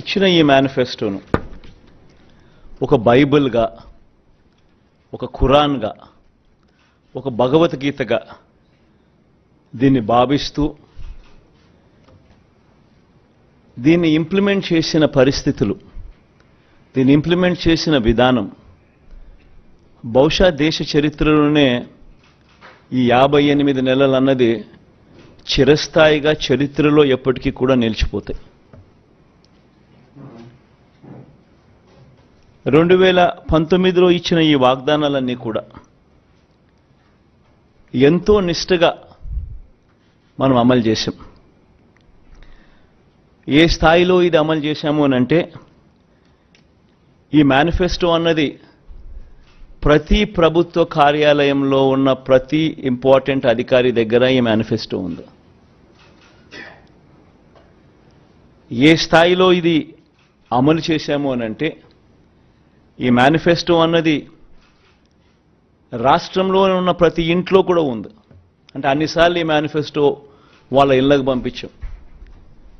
ఇచ్చిన ఈ మేనిఫెస్టోను ఒక బైబిల్గా ఒక ఖురాన్గా ఒక భగవద్గీతగా దీన్ని భావిస్తూ దీన్ని ఇంప్లిమెంట్ చేసిన పరిస్థితులు దీన్ని ఇంప్లిమెంట్ చేసిన విధానం బహుశా దేశ చరిత్రలోనే ఈ యాభై ఎనిమిది నెలలు అన్నది చిరస్థాయిగా చరిత్రలో ఎప్పటికీ కూడా నిలిచిపోతాయి. రెండు వేల పంతొమ్మిదిలో ఇచ్చిన ఈ వాగ్దానాలన్నీ కూడా ఎంతో నిష్ఠగా మనం అమలు చేశాం. ఏ స్థాయిలో ఇది అమలు చేశాము అని అంటే ఈ మేనిఫెస్టో అన్నది ప్రతి ప్రభుత్వ కార్యాలయంలో ఉన్న ప్రతి ఇంపార్టెంట్ అధికారి దగ్గర ఈ మేనిఫెస్టో ఉంది. ఏ స్థాయిలో ఇది అమలు చేశాము అని అంటే ఈ మేనిఫెస్టో అన్నది రాష్ట్రంలో ఉన్న ప్రతి ఇంట్లో కూడా ఉంది. అంటే అన్నిసార్లు ఈ మేనిఫెస్టో వాళ్ళ ఇళ్ళకు పంపించాం.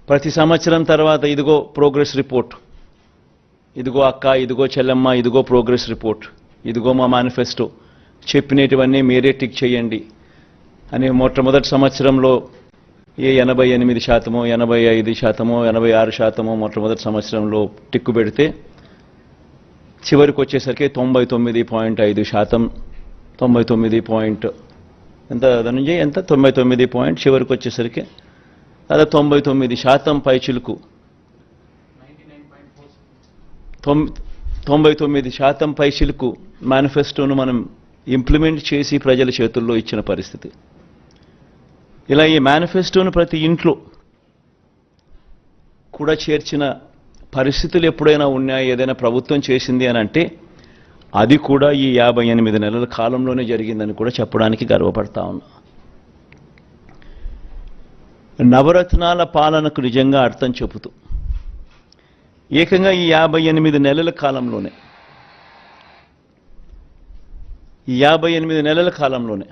ప్రతి సంవత్సరం తర్వాత ఇదిగో ప్రోగ్రెస్ రిపోర్ట్ ఇదిగో అక్క ఇదిగో చెల్లెమ్మ ఇదిగో ప్రోగ్రెస్ రిపోర్ట్ ఇదిగో మా మేనిఫెస్టో చెప్పినటువన్నీ మీరే టిక్ చేయండి. అని మొట్టమొదటి సంవత్సరంలో ఏ ఎనభై ఎనిమిది శాతమో ఎనభై ఐదు శాతమో ఎనభై ఆరు శాతమో మొట్టమొదటి సంవత్సరంలో టిక్కు పెడితే చివరికి వచ్చేసరికి తొంభై తొమ్మిది పాయింట్ ఐదు శాతం. తొంభై తొమ్మిది పాయింట్ ఎంత ధనుంజయ్? ఎంత? తొంభై తొమ్మిది పాయింట్ చివరికి వచ్చేసరికి అదే తొంభై తొమ్మిది శాతం పైచిలుకు తొంభై తొమ్మిది శాతం పైచిలుకు మేనిఫెస్టోను మనం ఇంప్లిమెంట్ చేసి ప్రజల చేతుల్లో ఇచ్చిన పరిస్థితి. ఇలా ఈ మేనిఫెస్టోను ప్రతి ఇంట్లో కూడా చేర్చిన పరిస్థితులు ఎప్పుడైనా ఉన్నాయా? ఏదైనా ప్రభుత్వం చేసింది అని అంటే అది కూడా ఈ యాభై ఎనిమిది నెలల కాలంలోనే జరిగిందని కూడా చెప్పడానికి గర్వపడతా ఉన్నా. నవరత్నాల పాలనకు నిజంగా అర్థం చెబుతూ ఏకంగా ఈ యాభై ఎనిమిది నెలల కాలంలోనే ఈ యాభై ఎనిమిది నెలల కాలంలోనే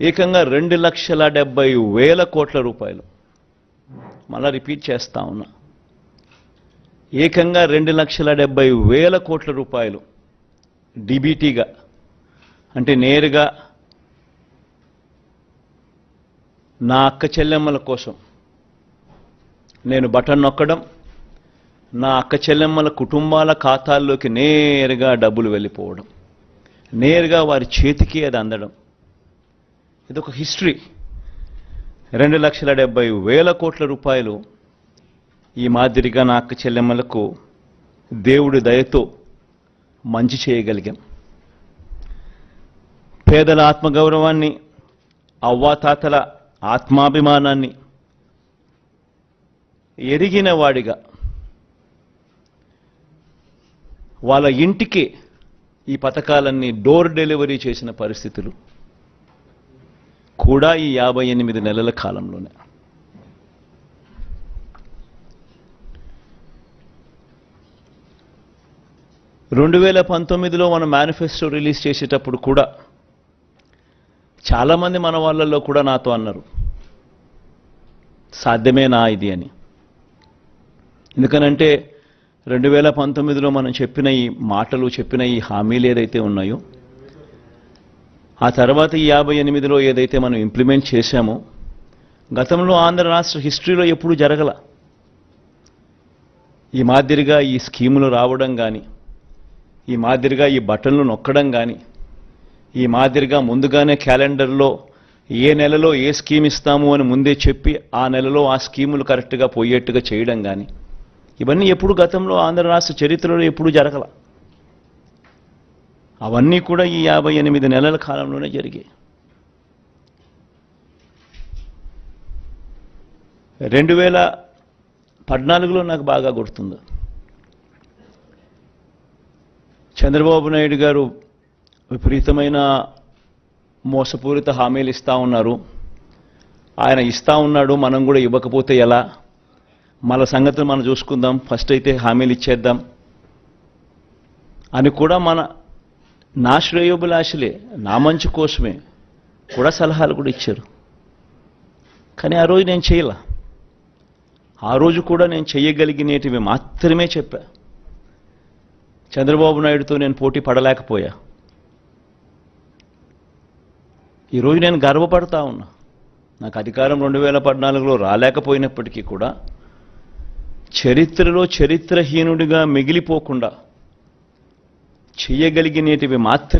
ఏకంగా రెండు లక్షల డెబ్బై వేల కోట్ల రూపాయలు మళ్ళా రిపీట్ చేస్తా ఉన్నా. ఏకంగా రెండు లక్షల డెబ్బై వేల కోట్ల రూపాయలు డిబిటీగా అంటే నేరుగా నా అక్క చెల్లెమ్మల కోసం నేను బటన్ నొక్కడం నా అక్క చెల్లెమ్మల కుటుంబాల ఖాతాల్లోకి నేరుగా డబ్బులు వెళ్ళిపోవడం నేరుగా వారి చేతికి అది అందడం. ఇది ఒక హిస్టరీ. రెండు లక్షల డెబ్బై వేల కోట్ల రూపాయలు ఈ మాదిరిగా నా అక్క చెల్లెమ్మలకు దేవుడి దయతో మంచి చేయగలిగాం. పేదల ఆత్మగౌరవాన్ని అవ్వాతాతల ఆత్మాభిమానాన్ని ఎరిగిన వాడిగా వాళ్ళ ఇంటికి ఈ పథకాలన్నీ డోర్ డెలివరీ చేసిన పరిస్థితులు కూడా ఈ యాభై ఎనిమిది నెలల కాలంలోనే. రెండు వేల పంతొమ్మిదిలో మనం మేనిఫెస్టో రిలీజ్ చేసేటప్పుడు కూడా చాలామంది మన వాళ్ళల్లో కూడా నాతో అన్నారు. సాధ్యమేనా ఇది అని. ఎందుకనంటే రెండు వేల పంతొమ్మిదిలో మనం చెప్పిన ఈ మాటలు చెప్పిన ఈ హామీలు ఏదైతే ఉన్నాయో ఆ తర్వాత ఈ యాభై ఎనిమిదిలో ఏదైతే మనం ఇంప్లిమెంట్ చేశామో గతంలో ఆంధ్ర రాష్ట్ర హిస్టరీలో ఎప్పుడూ జరగల. ఈ మాదిరిగా ఈ స్కీములు రావడం కానీ ఈ మాదిరిగా ఈ బటన్లు నొక్కడం కానీ ఈ మాదిరిగా ముందుగానే క్యాలెండర్లో ఏ నెలలో ఏ స్కీమ్ ఇస్తాము అని ముందే చెప్పి ఆ నెలలో ఆ స్కీములు కరెక్ట్గా పోయేట్టుగా చేయడం కానీ ఇవన్నీ ఎప్పుడు గతంలో ఆంధ్ర రాష్ట్ర చరిత్రలో ఎప్పుడు జరగల. అవన్నీ కూడా ఈ యాభై ఎనిమిది నెలల కాలంలోనే జరిగాయి. రెండు వేల పద్నాలుగులో నాకు బాగా గుర్తుంది. చంద్రబాబు నాయుడు గారు విపరీతమైన మోసపూరిత హామీలు ఇస్తూ ఉన్నారు. ఆయన ఇస్తూ ఉన్నాడు మనం కూడా ఇవ్వకపోతే ఎలా? మన సంగతిని మనం చూసుకుందాం. ఫస్ట్ అయితే హామీలు ఇచ్చేద్దాం. అని కూడా మన నా శ్రేయోభిలాషులే నా మంచి కోసమే కూడా సలహాలు కూడా ఇచ్చారు. కానీ ఆ రోజు నేను చేయలే. ఆ రోజు కూడా నేను చెయ్యగలిగినేటివి మాత్రమే చెప్పాను చంద్రబాబు నాయుడుతో నేను పోటీ పడలేకపోయా. ఈరోజు నేను గర్వపడతా ఉన్నా. నాకు అధికారం రెండు వేల పద్నాలుగులో రాలేకపోయినప్పటికీ కూడా చరిత్రలో చరిత్రహీనుడిగా మిగిలిపోకుండా చేయగలిగినేటివి మాత్రమే